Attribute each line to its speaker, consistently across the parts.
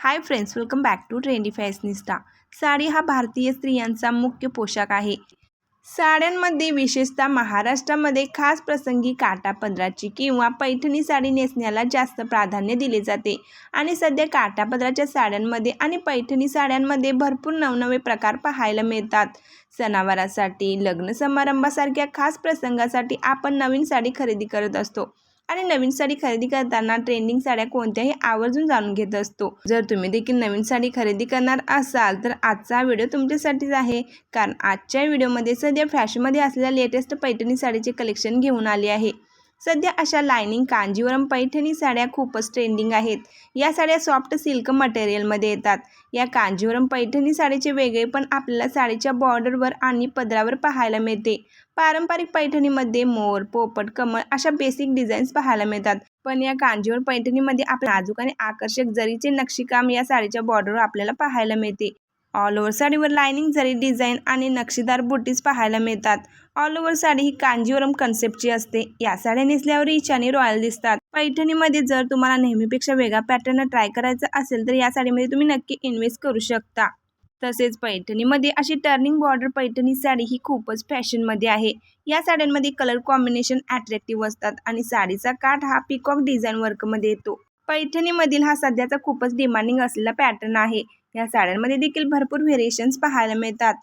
Speaker 1: Hi friends welcome back to trendy fashionista sari हा भारतीय स्त्रियांचा मुख्य पोशाख आहे. साड्यांमध्ये विशेषतः महाराष्ट्रामध्ये खास प्रसंगी काटा पदराची किंवा पैठणी साडी नेसण्याला जास्त प्राधान्य दिले जाते. आणि सध्या काटा पदराच्या साड्यांमध्ये आणि पैठणी साड्यांमध्ये भरपूर नवनवे प्रकार पाहायला मिळतात. सणावारासाठी लग्न समारंभासारख्या खास प्रसंगासाठी आपण नवीन साडी खरेदी करत असतो. आणि नवीन साडी खरेदी करताना ट्रेंडिंग साड्या कोणत्याही आवर्जून जाणून घेत असतो. जर तुम्ही देखील नवीन साडी खरेदी करणार असाल तर आजचा व्हिडिओ तुमच्यासाठीच आहे. कारण आजच्या व्हिडिओमध्ये सध्या फॅशनमध्ये असलेल्या लेटेस्ट पैठणी साडीचे कलेक्शन घेऊन आले आहे. सध्या अशा लायनिंग कांजीवरम पैठणी साड्या खूपच ट्रेंडिंग आहेत. या साड्या सॉफ्ट सिल्क मटेरियलमध्ये येतात. या कांजीवरम पैठणी साडीचे वेगळे पण आपल्याला साडीच्या बॉर्डरवर आणि पदरावर पाहायला मिळते. पारंपरिक पैठणीमध्ये मोर पोपट कमळ अशा बेसिक डिझाईन्स पाहायला मिळतात. पण या कांजीवर पैठणीमध्ये आपल्या नाजूक आणि आकर्षक जरीचे नक्षीकाम या साडीच्या बॉर्डरवर आपल्याला पाहायला मिळते. ऑल ओव्हर साडीवर लायनिंग जरी डिझाईन आणि नक्षीदार बुटीज पाहायला मिळतात. ऑल ओव्हर साडी ही कांजीवरम कन्सेप्टची असते. या साड्या नेसल्यावर रिच आणि रॉयल दिसतात. पैठणीमध्ये जर तुम्हाला नेहमीपेक्षा वेगळा पॅटर्न ट्राय करायचा असेल तर या साडीमध्ये तुम्ही नक्की इन्व्हेस्ट करू शकता. तसेच पैठणीमध्ये अशी टर्निंग बॉर्डर पैठणी साडी ही खूपच फॅशनमध्ये आहे. या साड्यांमध्ये कलर कॉम्बिनेशन अट्रॅक्टिव्ह असतात आणि साडीचा काठ हा पिकॉक डिझाईन वर्कमध्ये येतो. पैठणीमधील हा सध्याचा खूपच डिमांडिंग असलेला पॅटर्न आहे. या साड्यांमध्ये देखील भरपूर व्हेरिएशन्स पाहायला मिळतात.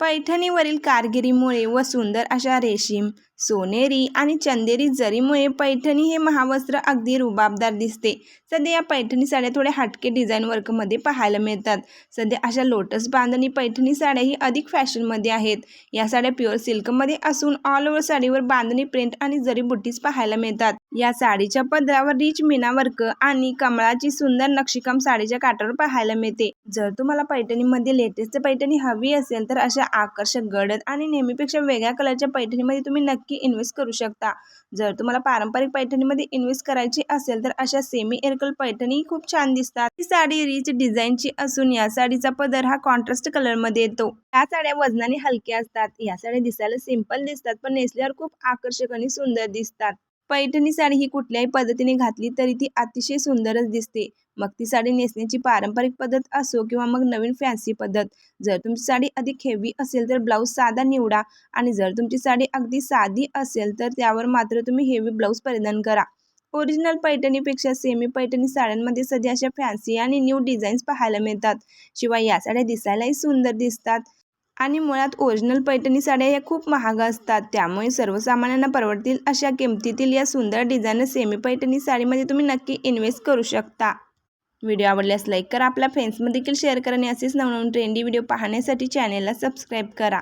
Speaker 1: पैठणीवरील कारगिरीमुळे व सुंदर अशा रेशीम सोनेरी आणि चंदेरी जरीमुळे पैठणी हे महावस्त्र अगदी रुबाबदार दिसते. सध्या या पैठणी साड्या थोड्या हटके डिझाईन वर्कमध्ये पाहायला मिळतात. सध्या अशा लोटस बांधणी पैठणी साड्याही अधिक फॅशनमध्ये आहेत. या साड्या प्युअर सिल्कमध्ये असून ऑल ओव्हर साडीवर बांधणी प्रिंट आणि जरी बुटीज पाहायला मिळतात. या साडीच्या पदरावर रिच मीना वर्क आणि कमळाची सुंदर नक्षीकाम साडीच्या काठावर पाहायला मिळते. जर तुम्हाला पैठणीमध्ये लेटेस्ट पैठणी हवी असेल तर अशा आकर्षक गडद आणि नेहमीपेक्षा वेगळ्या कलरच्या पैठणीमध्ये तुम्ही नक्की इन्व्हेस्ट करू शकता. जर तुम्हाला पारंपरिक पैठणीमध्ये इन्व्हेस्ट करायची असेल तर अशा सेमी एरकल पैठणी खूप छान दिसतात. ही साडी रिच डिझाईनची असून या साडीचा पदर हा कॉन्ट्रास्ट कलरमध्ये येतो. या साड्या वजनाने हलक्या असतात. या साड्या दिसायला सिंपल दिसतात पण नेसल्यावर खूप आकर्षक आणि सुंदर दिसतात. पैठणी साडी ही कुठल्याही पद्धतीने घातली तरी ती अतिशय सुंदरच दिसते. मग ती साडी नेसण्याची पारंपरिक पद्धत असो किंवा मग नवीन फॅन्सी पद्धत. जर तुमची साडी अधिक हेवी असेल तर ब्लाऊज साधा निवडा आणि जर तुमची साडी अगदी साधी असेल तर त्यावर मात्र तुम्ही हेवी ब्लाऊज परिधान करा. ओरिजिनल पैठणीपेक्षा सेमी पैठणी साड्यांमध्ये सध्या अशा फॅन्सी आणि न्यू डिझाईन्स पाहायला मिळतात. शिवाय या साड्या दिसायलाही सुंदर दिसतात. आणि मुळात ओरिजिनल पैठणी साड्या या खूप महाग असतात. त्यामुळे सर्वसामान्यांना परवडतील अशा किमतीतील या सुंदर डिझाईन सेमी पैठणी साडीमध्ये तुम्ही नक्की इन्व्हेस्ट करू शकता. व्हिडिओ आवडल्यास लाईक करा. आपल्या फ्रेंड्समध्ये देखील शेअर करा आणि असेच नवनवीन ट्रेंडी व्हिडिओ पाहण्यासाठी चॅनेलला सबस्क्राईब करा.